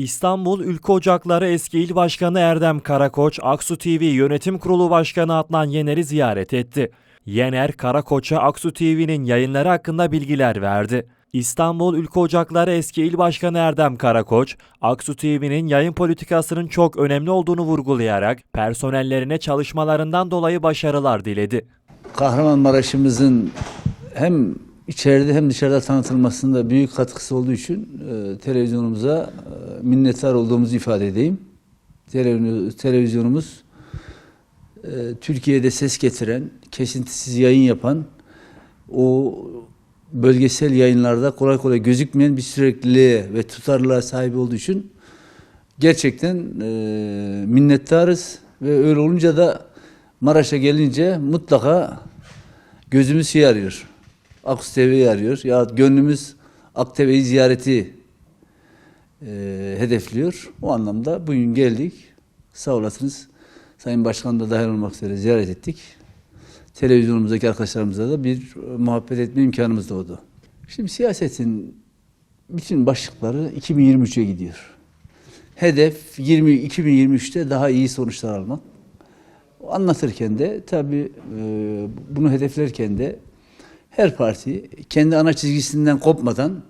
İstanbul Ülke Ocakları eski il başkanı Erdem Karakoç, Aksu TV Yönetim Kurulu Başkanı Adnan Yener'i ziyaret etti. Yener, Karakoç'a Aksu TV'nin yayınları hakkında bilgiler verdi. İstanbul Ülke Ocakları eski il başkanı Erdem Karakoç, Aksu TV'nin yayın politikasının çok önemli olduğunu vurgulayarak personellerine çalışmalarından dolayı başarılar diledi. Kahramanmaraş'ımızın hem içeride hem dışarıda tanıtılmasında büyük katkısı olduğu için e, televizyonumuza e, minnettar olduğumuzu ifade edeyim. Televizyonumuz, e, Türkiye'de ses getiren, kesintisiz yayın yapan, o bölgesel yayınlarda kolay kolay gözükmeyen bir sürekliliğe ve tutarlılığa sahip olduğu için gerçekten minnettarız ve öyle olunca da Maraş'a gelince mutlaka gözümüz şey TV'yi arıyor. Ya gönlümüz Aktepe'yi ziyareti e, hedefliyor. O anlamda bugün geldik. Sağ olasınız. Sayın Başkan da dahil olmak üzere ziyaret ettik. Televizyonumuzdaki arkadaşlarımızla da bir e, muhabbet etme imkanımız doğdu. Şimdi siyasetin bütün başlıkları 2023'e gidiyor. Hedef 20 2023'te daha iyi sonuçlar almak. Anlatırken de tabii e, bunu hedeflerken de her parti kendi ana çizgisinden kopmadan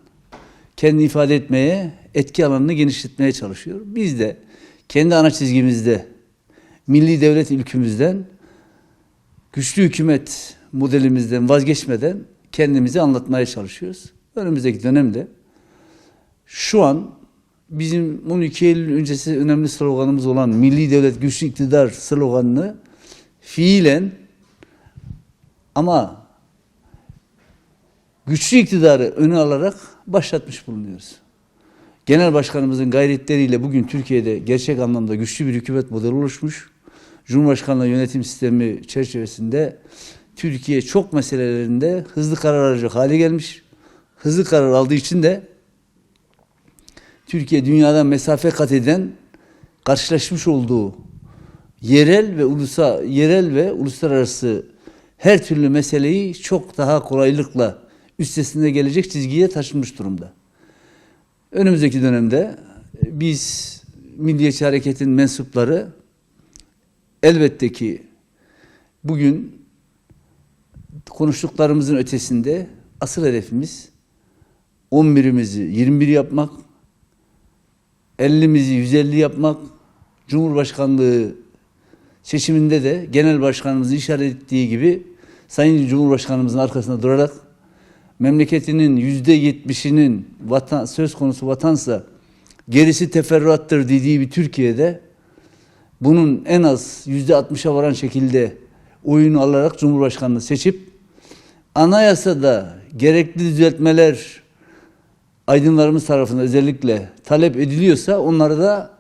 kendi ifade etmeye, etki alanını genişletmeye çalışıyor. Biz de kendi ana çizgimizde, milli devlet ülkümüzden, güçlü hükümet modelimizden vazgeçmeden kendimizi anlatmaya çalışıyoruz. Önümüzdeki dönemde şu an bizim 12 Eylül öncesi önemli sloganımız olan milli devlet güçlü iktidar sloganını fiilen ama güçlü iktidarı öne alarak başlatmış bulunuyoruz. Genel başkanımızın gayretleriyle bugün Türkiye'de gerçek anlamda güçlü bir hükümet modeli oluşmuş. Cumhurbaşkanlığı yönetim sistemi çerçevesinde Türkiye çok meselelerinde hızlı karar alacak hale gelmiş. Hızlı karar aldığı için de Türkiye dünyadan mesafe kat eden karşılaşmış olduğu yerel ve ulusa yerel ve uluslararası her türlü meseleyi çok daha kolaylıkla üstesinde gelecek çizgiye taşınmış durumda. Önümüzdeki dönemde e, biz Milliyetçi Hareket'in mensupları elbette ki bugün konuştuklarımızın ötesinde asıl hedefimiz 11'imizi 21 yapmak, 50'mizi 150 yapmak, Cumhurbaşkanlığı seçiminde de genel başkanımızın işaret ettiği gibi Sayın Cumhurbaşkanımızın arkasında durarak memleketinin yüzde yetmişinin vatan, söz konusu vatansa gerisi teferruattır dediği bir Türkiye'de bunun en az yüzde altmışa varan şekilde oyunu alarak Cumhurbaşkanlığı seçip anayasada gerekli düzeltmeler aydınlarımız tarafından özellikle talep ediliyorsa onları da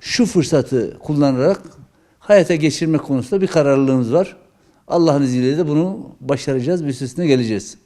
şu fırsatı kullanarak hayata geçirmek konusunda bir kararlılığımız var. Allah'ın izniyle de bunu başaracağız, bir üstesine geleceğiz.